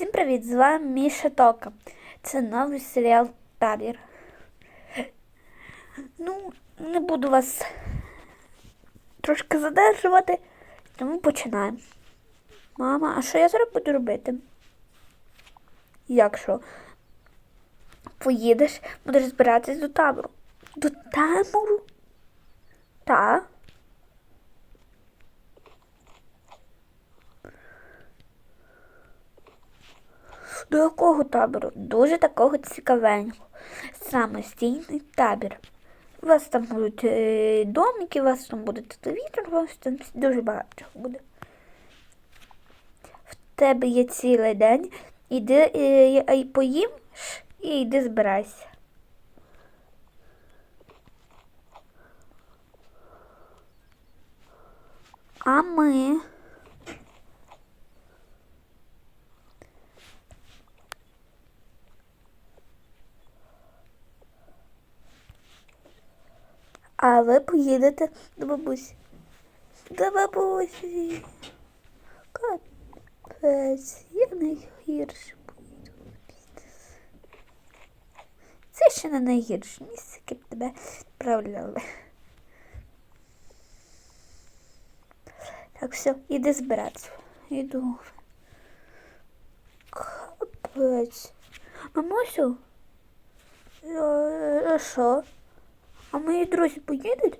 Всім привіт! З вами Міша Тока. Це новий серіал Табір. Ну, не буду вас трошки задержувати, тому починаємо. Мама, а що я зараз буду робити? Як що? Поїдеш, будеш збиратись до табору. До табору? Так. До якого табору? Дуже такого цікавенького. Самостійний табір. У вас там будуть е, домики, у вас там буде телевізор, у вас там дуже багато чого буде. В тебе є цілий день, іди е, е, поїм і йди збирайся. А ми. А ви поїдете до бабусі. До бабусі. Капець, я найгірше поїду. Це ще не найгірше, місце яке б тебе відправляли. Так, все, іди збиратися. Іду. Капець. Мамусю? Е, Що? А мої друзі поїдуть?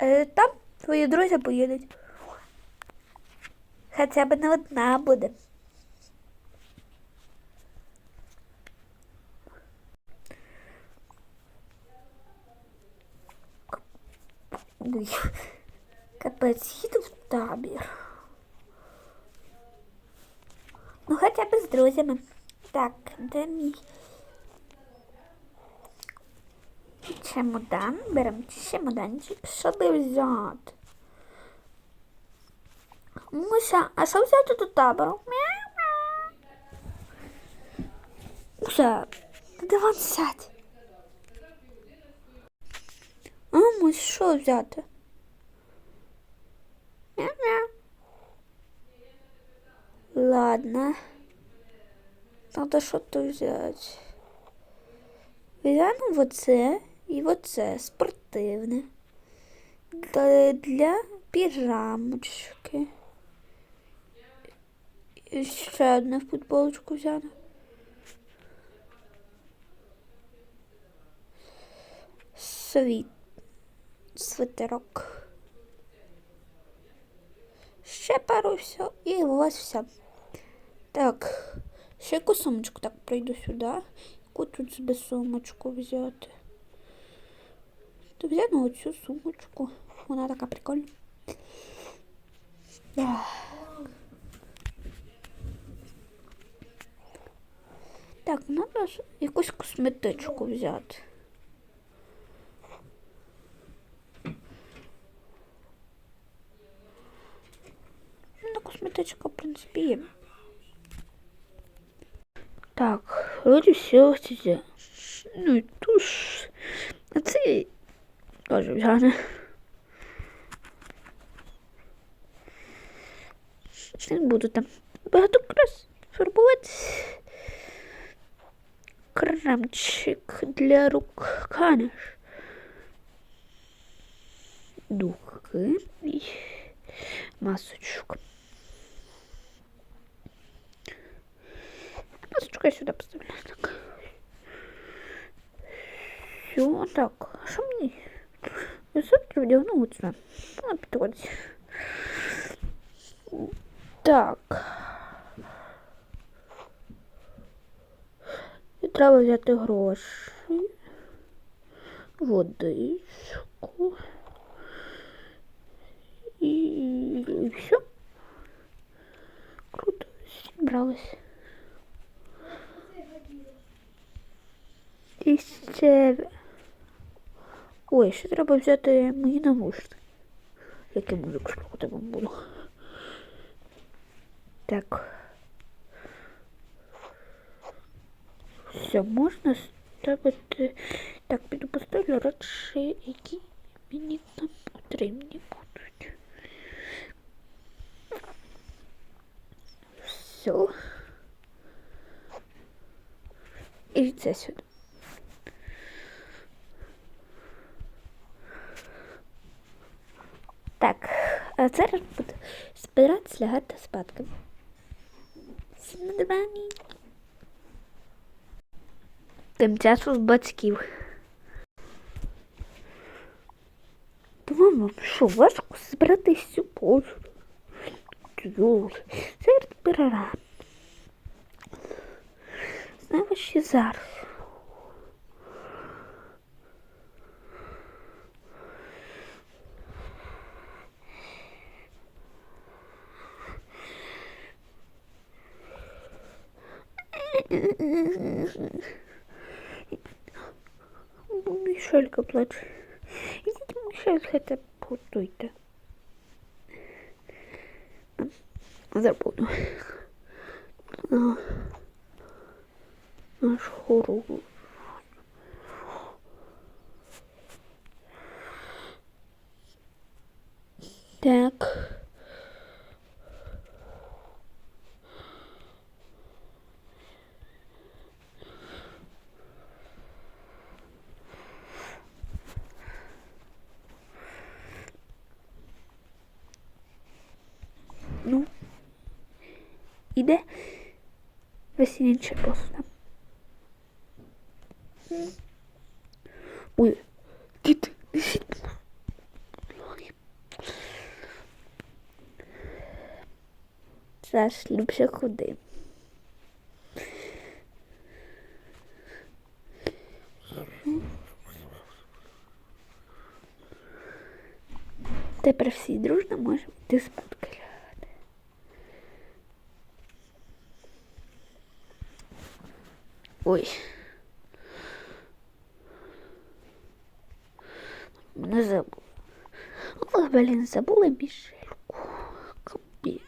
Е, там твої друзі поїдуть. Хоча б не одна буде. Капець, їду в табір. Ну, хоча б з друзями. Так, де мій? Чемодан, беремо чемоданчик, щоб взяти. Муся, а що взяти до табору? Муся, давай сядь. А, Мусь, що взяти? Ладно. Надо что-то взять. Взяємо оце і оце спортивне. Для, піжамочки. І ще одну футболочку взяла. Світ. Свитерок. Ще пару все і у вас все. Так, ще яку сумочку так прийду сюди. Яку тут себе сумочку взяти? То взяти оцю сумочку. Вона така прикольна. Так. Так, треба ж якусь косметичку взяти. Ну, косметичка, в принципі, є. Так, вроді все взяти. Ну і туш. А це теж взяти. Не буду там багато крас фарбувати. Кремчик для рук канеш. Духи і масочку. Масочку я сюда поставляю. Так. Все, так. Что мне? Я вдягну підходить. Так. І треба взяти гроші. Водичку. І, і все. Круто, зібралась. І ще... Ой, ще треба взяти мої навушники. Як я музику слухати вам буду. Так. Все, можна ставити. Так, піду поставлю радше, які мені там потрібні будуть. Все. І це сюди. Так, а зараз буду збиратися лягати спадки. Тим часом з батьків. Тому вам що, важко збирати всю. Йоли, зараз перера. Знаєш, ще зараз. Мішелька плаче. Ідіть, Мішель, хоча готуйте. Забуду. Наш хору. Так. Ну, іде весільниче просто. Ой, дід, дід. Саш, любше ходи. Тепер всі дружно можемо йти спадки Ой. Не забула. Ох, блін, забула Мішельку. Капі.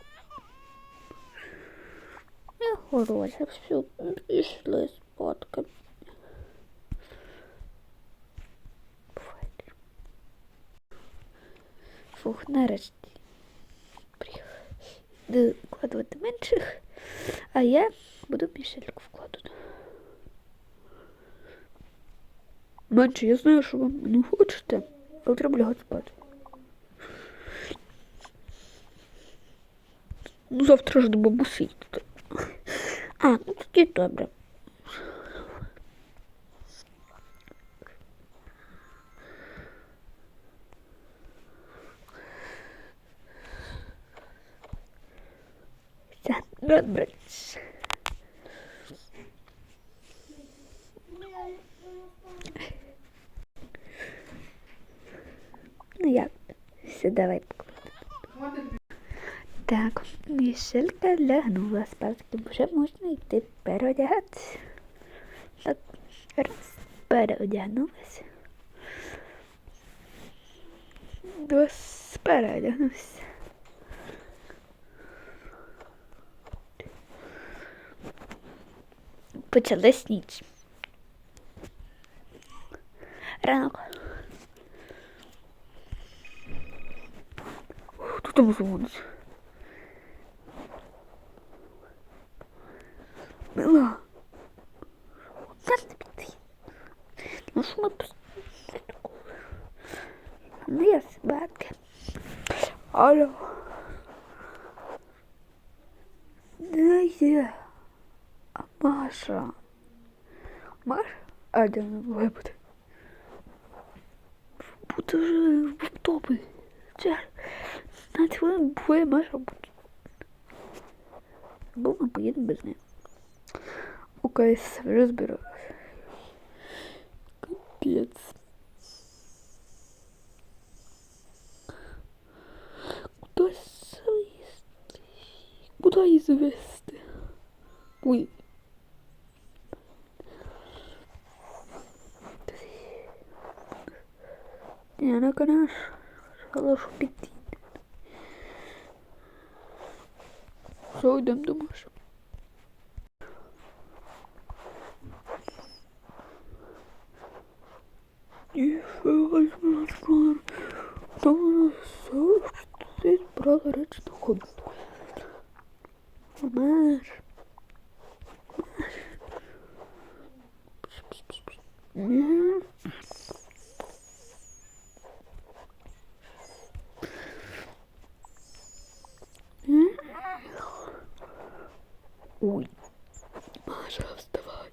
Я хороша, все, пішли. Бувайте. Фух, нарешті. Приїхав. Вкладувати менших, а я буду Мішельку вкладати. Менше, я знаю, що ви не хочете, але треба лягати спати. Ну, завтра ж до бабусі йти. А, ну тоді добре. Все, добре. Ну як? Все, давай. Так, Мішелька лягнула спадки, вже можна йти переодягатися. Так, раз, переодягнулася. Два, переодягнувся. Почалась ніч. Ранок. Там дзвонить? Мила. Зараз не піти. Ну що ми пос- я собаки. Алло. Да я. А Маша. Маша? А де вона бути? Буде вже в топі. Це. Хвилин буде Маша буде. Бо ми поїдемо без неї. Окей, розбираюсь. Капець. Куда завести? Куда її завести? Ой. Не, ну, конечно, хорошо піти. Що йдемо до Маші? І що возьму скоро? Там все, що ти брала речі на ходу. Маш. Ой, Маша, вставай.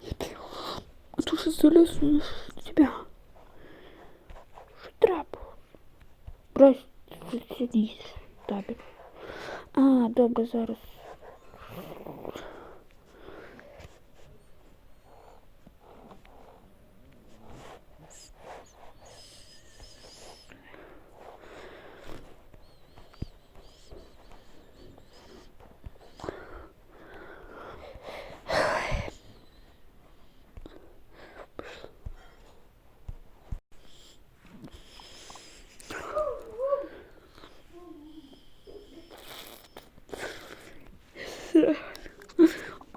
Що залез на тебя. Штрап. Прости, садись. Табель. А, добре, зараз.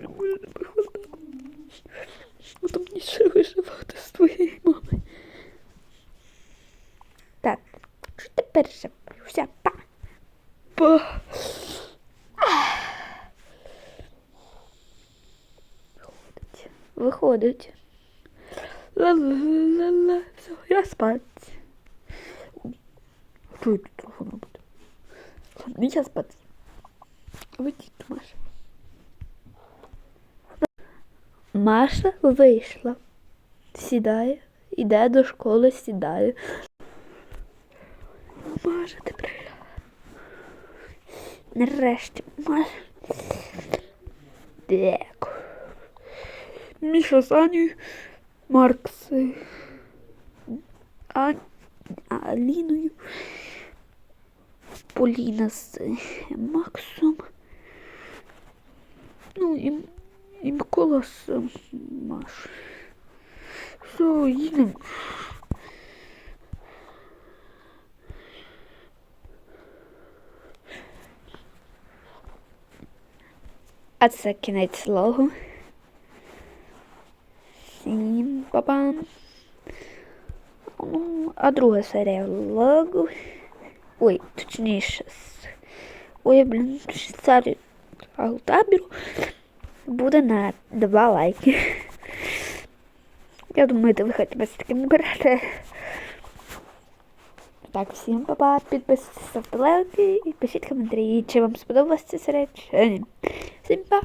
Нормально похватати. А то мені ще виживати з твоєю мамою. Так, що тепер ще? Все, па. Па. Виходить. Ла-ла-ла-ла. Все, я спать. Я тут телефон? Ладно, я спать. Ведіть, Маша. Маша вийшла, сідає, іде до школи, сідає. Маша, ти прийшла. Нарешті. Так. Міша з Анею, Марк з Ан... Аліною, Поліна з Максом. Ну і, і Микола з Маш. Все, їдемо. А це кінець логу. Всім па-пам. Ну, а друга серія логу. Ой, точніше. Ой, блін, серію табіру буде на два лайки. Я думаю, ви хоч без таким берете. Так, всім па-па, підписуйтесь, ставте лайки і пишіть коментарі, чи вам сподобалася ця серія, чи ні. Всім па!